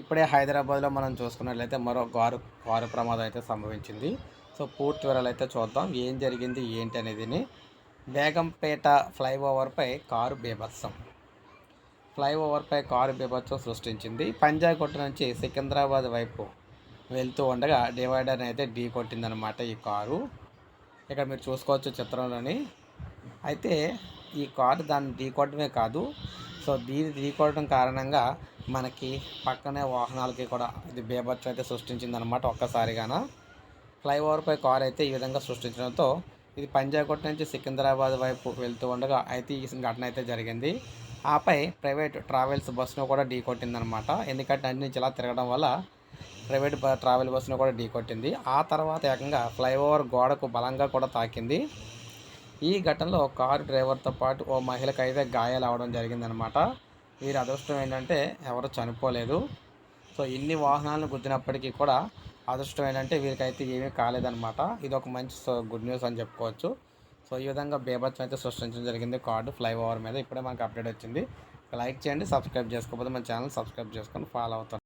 ఇప్పుడే హైదరాబాద్లో మనం చూసుకున్నట్లయితే మరో కారు కారు ప్రమాదం అయితే సంభవించింది. సో పూర్తి వివరాలు అయితే చూద్దాం. ఏం జరిగింది ఏంటి అనేదిని. బేగంపేట ఫ్లైఓవర్పై కారు బీభత్సం. ఫ్లైఓవర్పై కారు బీభత్సం సృష్టించింది. పంజాగుట్ట నుంచి సికింద్రాబాద్ వైపు వెళ్తూ ఉండగా డివైడర్ని అయితే ఢీ కొట్టిందనమాట ఈ కారు. ఇక్కడ మీరు చూసుకోవచ్చు చిత్రంలోని. అయితే ఈ కారు దాన్ని ఢీ కొట్టడమే కాదు సో దీన్ని ఢీ కొట్టడం కారణంగా మనకి పక్కనే వాహనాలకి కూడా ఇది బీభత్సం అయితే సృష్టించిందనమాట ఒక్కసారిగాన. ఫ్లైఓవర్పై కారు అయితే ఈ విధంగా సృష్టించడంతో ఇది పంజాగుట్ట నుంచి సికింద్రాబాద్ వైపు వెళ్తూ ఉండగా అయితే ఈ ఘటన అయితే జరిగింది. ఆపై ప్రైవేట్ ట్రావెల్స్ బస్సును కూడా ఢీ కొట్టిందనమాట ఎందుకంటే అన్ని నుంచి ఇలా తిరగడం వల్ల ప్రైవేట్ ట్రావెల్ బస్సును కూడా ఢీ కొట్టింది ఆ తర్వాత ఏకంగా ఫ్లైఓవర్ గోడకు బలంగా కూడా తాకింది. ఈ ఘటనలో కారు డ్రైవర్తో పాటు ఓ మహిళకు అయితే గాయాలు అవడం జరిగిందనమాట వీరి అదృష్టం ఏంటంటే ఎవరు చనిపోలేదు. సో ఇన్ని వాహనాలను గుద్దినప్పటికీ కూడా అదృష్టం ఏంటంటే వీరికైతే ఏమీ కాలేదనమాట ఇది ఒక మంచి గుడ్ న్యూస్ అని చెప్పుకోవచ్చు. సో ఈ విధంగా బేభత్సం అయితే సృష్టించడం జరిగింది. కార్డు ఫ్లైఓవర్ మీద ఇప్పుడే మనకు అప్డేట్ వచ్చింది. లైక్ చేయండి సబ్స్క్రైబ్ చేసుకోకపోతే మన ఛానల్ సబ్స్క్రైబ్ చేసుకొని ఫాలో అవుతాను